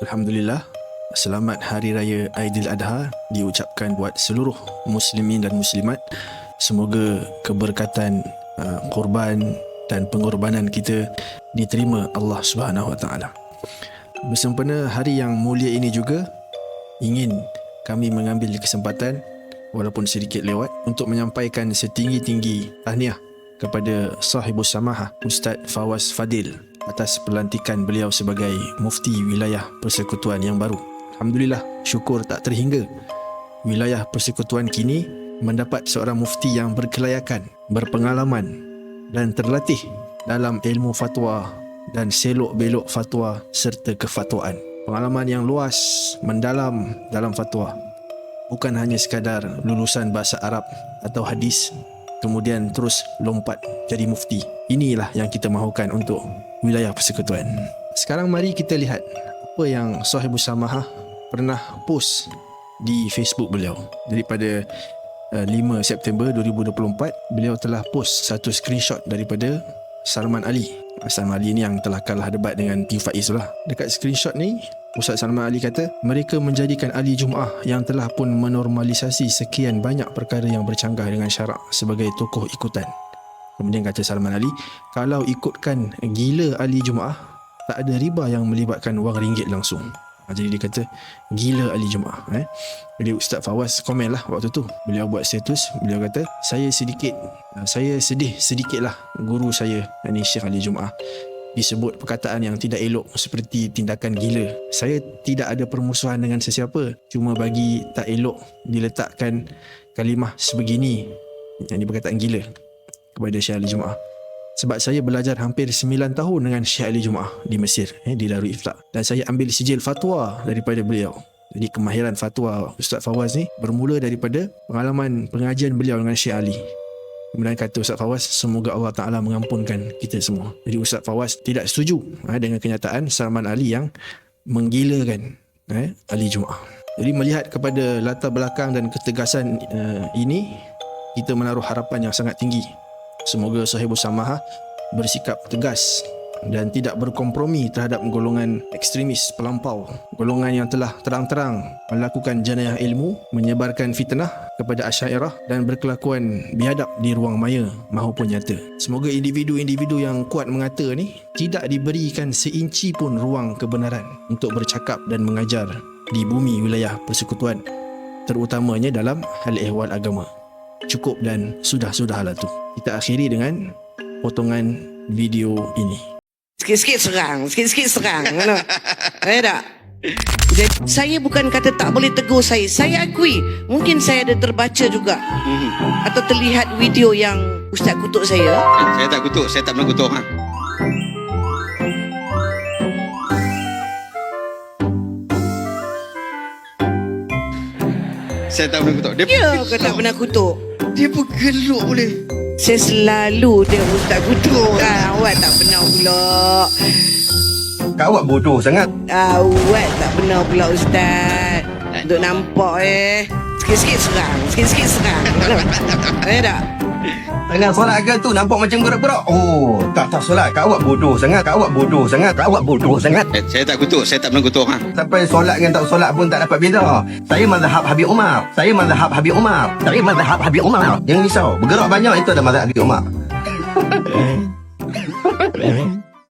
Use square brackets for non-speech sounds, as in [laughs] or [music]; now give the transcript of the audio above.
Alhamdulillah, selamat Hari Raya Aidiladha diucapkan buat seluruh muslimin dan muslimat. Semoga keberkatan uh, korban dan pengorbanan kita diterima Allah Subhanahu Wa Taala. Bersempena hari yang mulia ini juga ingin kami mengambil kesempatan walaupun sedikit lewat untuk menyampaikan setinggi-tinggi tahniah kepada sahibus samahah Ustaz Fawaz Fadil atas pelantikan beliau sebagai mufti wilayah persekutuan yang baru. Alhamdulillah, syukur tak terhingga. Wilayah persekutuan kini mendapat seorang mufti yang berkelayakan, berpengalaman dan terlatih dalam ilmu fatwa dan selok-belok fatwa serta kefatwaan. Pengalaman yang luas, mendalam dalam fatwa. Bukan hanya sekadar lulusan bahasa Arab atau hadis kemudian terus lompat jadi mufti. Inilah yang kita mahukan untuk wilayah persekutuan. Sekarang mari kita lihat apa yang Sahibus Samahah pernah post di Facebook beliau. Daripada uh, 5 September 2024, beliau telah post satu screenshot daripada Salman Ali. Salman Ali ni yang telah kalah debat dengan Tio Faiz lah. Dekat screenshot ni, Ustaz Salman Ali kata, mereka menjadikan Ali Jumaah yang telah pun menormalisasi sekian banyak perkara yang bercanggah dengan syarak sebagai tokoh ikutan. Kemudian kata Salman Ali, kalau ikutkan gila Ali Jumaah, tak ada riba yang melibatkan wang ringgit langsung. Ha, Jadi dia kata Gila Ali Jumaah. Eh? Jadi Ustaz Fawaz komen lah waktu tu. Beliau buat status Beliau kata Saya sedikit uh, Saya sedih sedikit lah Guru saya Ini Syekh Ali Jumaah Disebut perkataan yang tidak elok Seperti tindakan gila. Saya tidak ada permusuhan dengan sesiapa Cuma bagi tak elok Diletakkan kalimah sebegini. Yang diperkataan gila Kepada Syekh Ali Jumaah. Sebab saya belajar hampir 9 tahun dengan Syekh Ali Jumaah di Mesir eh, di Darul Iflak dan saya ambil sijil fatwa daripada beliau. Jadi kemahiran fatwa Ustaz Fawaz ni bermula daripada pengalaman pengajian beliau dengan Syekh Ali. Kemudian kata Ustaz Fawaz Semoga Allah Ta'ala mengampunkan kita semua. Jadi Ustaz Fawaz tidak setuju eh, Dengan kenyataan Salman Ali yang Menggilakan eh, Ali Jumaah. Jadi melihat kepada latar belakang dan ketegasan uh, ini Kita menaruh harapan yang sangat tinggi Semoga Sahibus Samaha bersikap tegas dan tidak berkompromi terhadap golongan ekstremis pelampau. Golongan yang telah terang-terang melakukan jenayah ilmu, menyebarkan fitnah kepada asyairah dan berkelakuan biadab di ruang maya maupun nyata. Semoga individu-individu yang kuat mengata ni tidak diberikan seinci pun ruang kebenaran untuk bercakap dan mengajar di bumi wilayah persekutuan terutamanya dalam hal ehwal agama cukup dan sudah-sudahlah tu. Kita akhiri dengan potongan video ini. Sikit-sikit serang, sikit-sikit serang. [laughs] Mana? Eh tak? Jadi, saya bukan kata tak boleh tegur saya. Saya akui, mungkin saya ada terbaca juga. Hmm. Atau terlihat video yang Ustaz kutuk saya. Saya tak kutuk, saya tak pernah kutuk. Ha. Saya tak pernah kutuk. Dia, Ya, kau tak pernah kutuk. Dia pun geluk boleh. Saya selalu dia Ustaz kutuk. Ah, awak tak pernah pula. Kak awak bodoh sangat. Awak tak pernah pula Ustaz. Untuk nampak eh. Sikit-sikit serang, sikit-sikit serang. Eh tak? Tengah solat ke tu nampak macam gerak-gerak. Oh, tak tak solat. Kak awak bodoh sangat. Kak awak bodoh sangat. Kak awak bodoh sangat. Eh, saya tak kutuk, saya tak pernah kutuk. Ha. Sampai solat dengan tak solat pun tak dapat beza. Saya mazhab Habib Umar. Saya mazhab Habib Umar. Saya mazhab Habib Umar. Jangan risau. Bergerak banyak itu ada mazhab Habib Umar. [laughs]